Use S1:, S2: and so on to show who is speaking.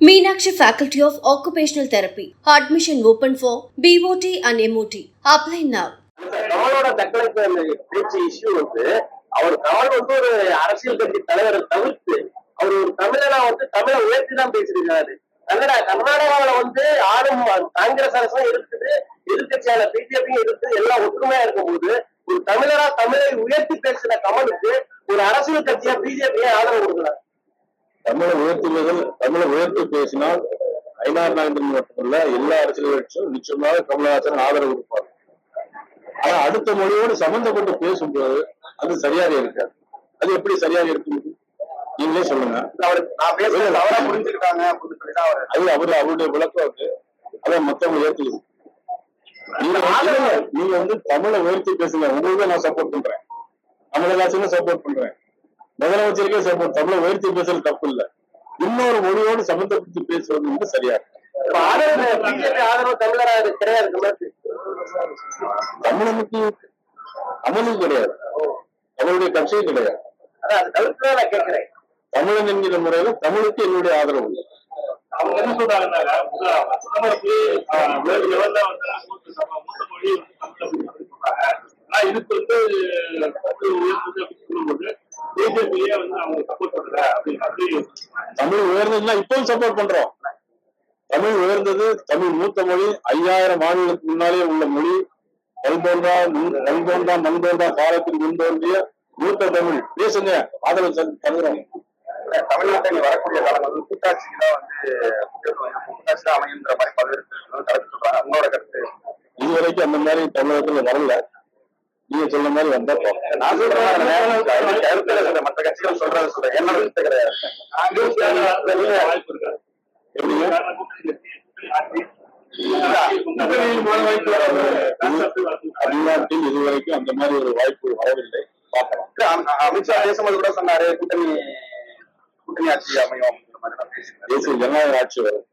S1: Meenakshi Faculty of Occupational Therapy. Admission open for BOT and MOT. Apply now.
S2: கமலோட தக்கலைப்பு பேச்சு issue வந்து அவர் கமல் வந்து ஒரு அரசியல் கட்சி தலைவரை தவிர்த்து அவர் ஒரு தமிழனா வந்து தமிழை உயர்த்தி தான் பேசியிருக்காரு கன்னடா கர்நாடகாவில வந்து ஆளும் காங்கிரஸ் அரசும் இருக்குது எதிர்கட்சியான பிஜேபியும் இருக்குது எல்லாம் ஒற்றுமையா இருக்கும்போது ஒரு தமிழரா தமிழை உயர்த்தி பேசின கமலுக்கு ஒரு அரசியல் கட்சியா பிஜேபியை ஆதரவு கொடுக்கிறார்
S3: தமிழை உயர்த்துவதில் தமிழை உயர்த்தி பேசினால் ஐநாறு நாயகன் மட்டுமல்ல எல்லா அரசியல் கட்சியும் நிச்சயமாக கமலஹாசன் ஆதரவு கொடுப்பாங்க ஆனா அடுத்த மொழியோடு சம்பந்தப்பட்டு பேசும்போது அது சரியாக இருக்காது. அது எப்படி சரியாக இருக்க முடியும் நீங்களே சொல்லுங்க. அது அவரு அவருடைய விளக்கம் அது. அதை மத்தவங்க ஏத்துக்குது நீங்க வந்து தமிழை உயர்த்தி பேசுங்க. உங்களுக்கு நான் சப்போர்ட் பண்றேன். கமலஹாசனும் சப்போர்ட் பண்றேன். முதலமைச்சருக்கே சப்போர்ட் தமிழை உயர்த்தி பேசுறது தப்பு இல்ல இன்னொரு மொழியோடு சம்பந்தப்பட்டு பேசுறது வந்து சரியா தமிழனுக்கு தமிழும் கிடையாது. அவருடைய கட்சியும் கிடையாது. தமிழன் என்கிற முறையில தமிழுக்கு என்னுடைய ஆதரவு இல்லை.
S4: அவங்க என்ன சொல்றாங்கன்னா மூத்த மொழி இதுக்கு வந்து தமிழ் உயர்ந்தது அப்படின்னு சொல்லும்போது பிஜேபியே வந்து அவங்க சப்போர்ட் பண்ற அப்படின்னு அப்படி
S3: தமிழ் உயர்ந்ததுன்னா இப்பவும் சப்போர்ட் பண்றோம். தமிழ் உயர்ந்தது தமிழ் மூத்த மொழி ஐயாயிரம் ஆண்டுகளுக்கு முன்னாலே உள்ள மொழி கல் தோன்றா முன்- கல் தோன்றா மண் தோன்றா காலத்தில் முன் தோன்றிய மூத்த தமிழ். பேசுங்க ஆதரவு தரு- தருகிறோம்
S2: தமிழ்நாட்டை நீ வரக்கூடிய காலம் வந்து கூட்டாட்சிக்கு தான் வந்து. கூட்டாட்சி தான் அமையுன்ற மாதிரி பல்வேறு கருத்து சொல்றாங்க உங்களோட கருத்து.
S3: இதுவரைக்கும் அந்த மாதிரி தமிழகத்துல வரல. நீங்க சொல்ற மாதிரி வந்தப்போ
S2: நான் சொல்றேன் மற்ற கட்சிகள் சொல்றது சொல்றேன். என்னோட கருத்து கிடையாது.
S3: தமிழ்நாட்டில் இதுவரைக்கும் அந்த மாதிரி ஒரு வாய்ப்பு வரவில்லை. பார்க்கலாம்.
S2: அமித்ஷா பேசும்போது கூட சொன்னாரு கூட்டணி கூட்டணி ஆட்சி அமையும்
S3: அப்படிங்கிற ஜனநாயக ஆட்சி வரும்.